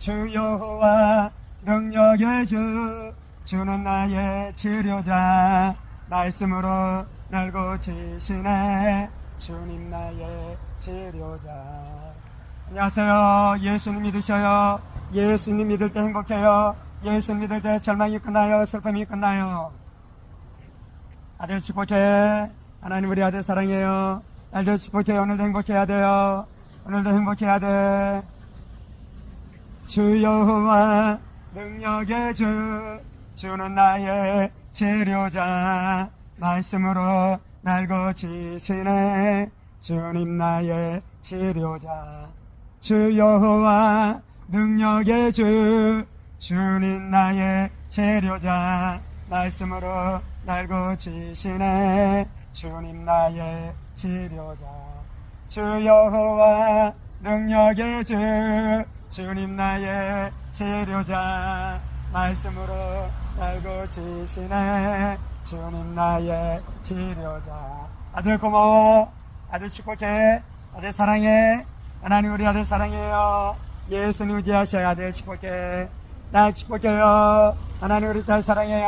주 여호와 능력의 주 주는 나의 치료자. 말씀으로 날 고치시네. 주님 나의 치료자. 안녕하세요. 예수님 믿으셔요? 예수님 믿을 때 행복해요? 예수님 믿을 때 절망이 끝나요? 슬픔이 끝나요? 아들 축복해. 하나님 우리 아들 사랑해요. 날도 축복해. 오늘도 행복해야 돼요. 오늘도 행복해야 돼 주 여호와 능력의 주 주는 나의 치료자. 말씀으로 날 고치시네. 주님 나의 치료자. 주 여호와 능력의 주 주님 나의 치료자. 말씀으로 날 고치시네. 주님 나의 치료자. 주 여호와 능력의 주 주님 나의 치료자 말씀으로 날 고치시네. 주님 나의 치료자. 아들 고마워. 아들 축복해. 아들 사랑해. 하나님 우리 아들 사랑해요. 예수님 의지하셔야 아들 축복해. 나 축복해요. 하나님 우리 딸 사랑해요